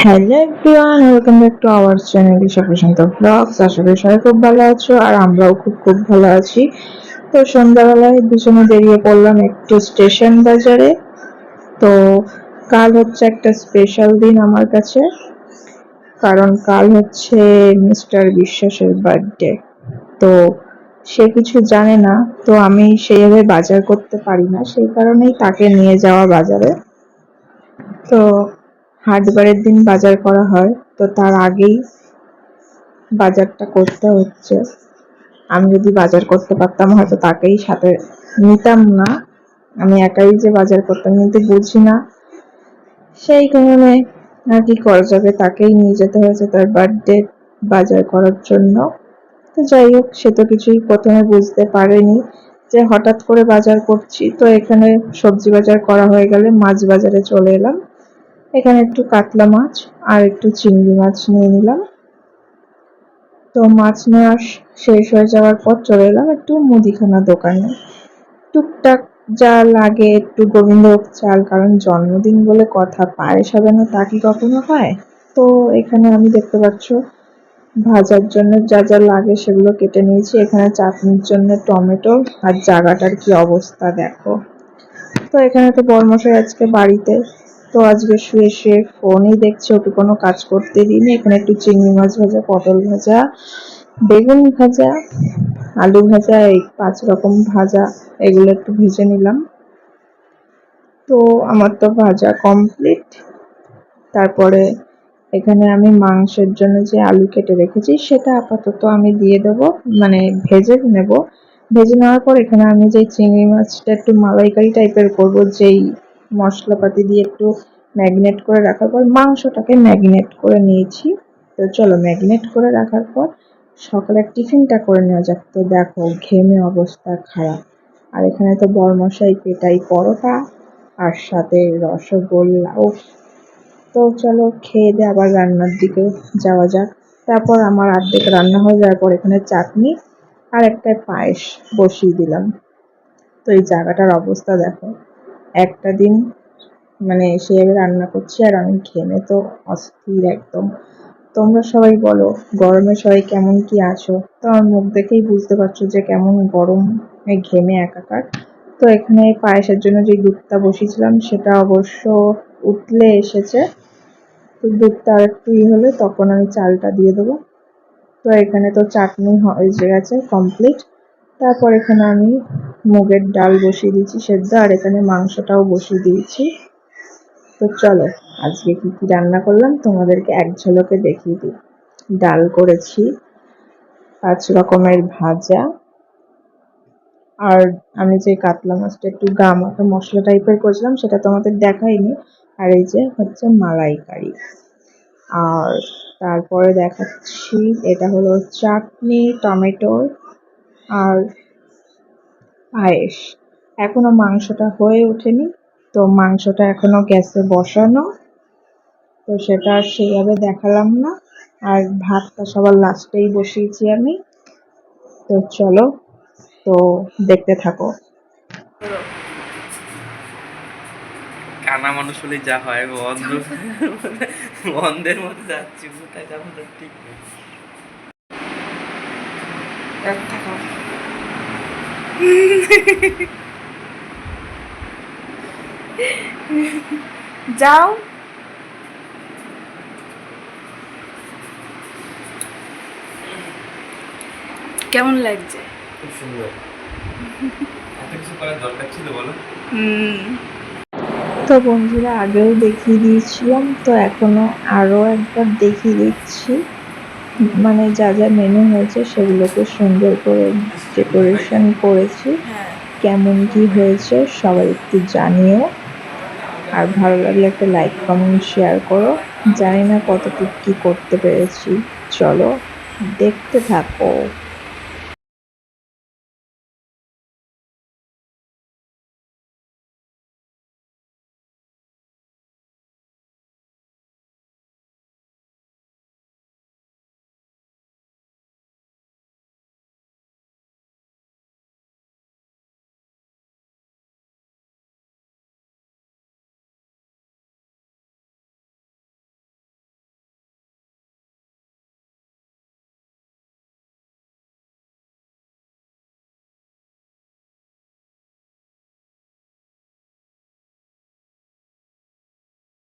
Hello everyone welcome back to our channel Isha Prashant blogs আশা করি সবাই খুব ভালো আছো আর আমরাও খুব খুব ভালো আছি। তো সন্ধ্যাবেলায় দুজনে বেরিয়ে পড়লাম একটু স্টেশন বাজারে। তো কাল হচ্ছে একটা স্পেশাল দিন আমার কাছে। কারণ কাল হচ্ছে মিস্টার বিশ্বাসের বার্থডে তো সে কিছু জানে না, তো আমি সেইভাবে বাজার করতে পারি না, সেই কারণেই তাকে নিয়ে যাওয়া বাজারে। তো হাটবারের দিন বাজার করা হয়, তো তার আগেই বাজারটা করতে হচ্ছে। আমি যদি বাজার করতে পারতাম, হয়তো তাকেই সাথে নিতাম না। আমি একাই যে বাজার করতাম, কিন্তু বুঝি না। সেই কারণে আর কি করা যাবে, তাকেই নিয়ে যেতে হয়েছে তার বার্থডে বাজার করার জন্য। তো যাই হোক, সে তো কিছুই প্রথমে বুঝতে পারেনি যে হঠাৎ করে বাজার করছি, তো এখানে সবজি বাজার করা হয়ে গেলে মাছ বাজারে চলে এলাম। এখানে একটু কাতলা মাছ আর একটু চিংড়ি মাছ নিয়ে নিলাম। তো মাছ নেওয়া শেষ হয়ে যাওয়ার পর চলে এলাম একটু মুদিখানা দোকানে। টুকটাক যা লাগে একটু গোবিন্দভোগ চাল, কারণ জন্মদিন বলে কথা, পায়েস হবে না তা কি কখনো হয়? তো এখানে আমি দেখতে পাচ্ছ, ভাজার জন্য যা যা লাগে সেগুলো কেটে নিয়েছি। এখানে চাটনির জন্য টমেটো আর জায়গাটার কি অবস্থা দেখো। তো এখানে তো বরমশাই আজকে বাড়িতে তো আজকে শুয়ে শুয়ে ফোনই দেখছি, ওকে কোনো কাজ করতে দিইনি। এখানে একটু চিংড়ি মাছ ভাজা, পটল ভাজা, বেগুন ভাজা, আলু ভাজা, এই পাঁচ রকম ভাজা, এগুলো একটু ভেজে নিলাম। তো আমার তো ভাজা কমপ্লিট তারপরে এখানে আমি মাংসের জন্য যে আলু কেটে রেখেছি, সেটা আপাতত আমি দিয়ে দেব মানে ভেজে নেব। ভেজে নেওয়ার পর এখানে আমি যে চিংড়ি মাছটা একটু মালাইকারি টাইপের করব, যেই মশলাপাতি দিয়ে একটু ম্যাগনেট করে রাখার পর, মাংসটাকে ম্যাগনেট করে নিয়েছি। তো চলো ম্যাগনেট করে রাখার পর সকালে টিফিনটা করে নেওয়া যাক। তো দেখো, ঘেমে অবস্থা খারাপ। আর এখানে তো বরমশাই, পেটাই পরোটা আর সাথে রসগোল্লা। ও তো চলো খেয়ে দিয়ে আবার রান্নার দিকে যাওয়া যাক। তারপর আমার অর্ধেক রান্না হয়ে যাওয়ার পর এখানে চাটনি আর একটা পায়েস বসিয়ে দিলাম। তো এই জায়গাটার অবস্থা দেখো। একটা দিন মানে সেভাবে রান্না করছি আর আমি ঘেমে তো অস্থির একদম। তোমরা সবাই বলো, গরমে সবাই কেমন কি আছো? তো আমার মুখ দেখেই বুঝতে পারছ যে কেমন গরম ঘেমে একাকার। তো এখানে পায়েসের জন্য যে দুধটা বসিয়েছিলাম, সেটা অবশ্য উতলে এসেছে। তো দুধটা আর একটু হলে তখন আমি চালটা দিয়ে দেবো। তো এখানে তো চাটনি হয়ে গেছে কমপ্লিট তারপর এখানে আমি মুগের ডাল বসিয়ে দিয়েছি সেদ্ধ, আর এখানে মাংসটাও বসিয়ে দিয়েছি। তো চলো, আজকে কি কি রান্না করলাম তোমাদেরকে এক ঝলকে দেখিয়ে দিই। ডাল করেছি, পাঁচ রকমের ভাজা, আর আমি যে কাতলা মাছটা একটু গা মাখা মশলা টাইপের করেছিলাম সেটা তোমাদের দেখাইনি, আর এই যে হচ্ছে মালাইকারি। আর তারপরে দেখাচ্ছি, এটা হলো চাটনি, টমেটোর আর পায়েস এখনও মাংসটা হয়ে ওঠেনি, তো মাংসটা এখনও গ্যাসে বসানো, তো সেটা সেইভাবে দেখালাম না। আর ভাতটা সবার লাস্টেই বসিয়েছি আমি, তো চলো, তো দেখতে থাকো। কানা মানুষ হলে যা হয় অন্ধ অন্ধের মধ্যে যাচ্ছি, কোথায় যাব? ঠিক যাও। কেমন লাগছে? খুব সুন্দর। এত কিছু করার দরকার ছিল বলো। তো বন্ধুরা আগেও দেখিয়ে দিয়েছিলাম তো এখনও আরও একবার দেখিয়ে দিচ্ছি। মানে যা যা মেনু হয়েছে সেগুলোকে সুন্দর করে ডেকোরেশন করেছি। হ্যাঁ। কেমন কি হয়েছে সবাই একটু জানিও। আর ভালো লাগলে একটা লাইক কমেন্ট শেয়ার করো। জানি না কতটুকু কী করতে পেরেছি। চলো দেখতে থাকো।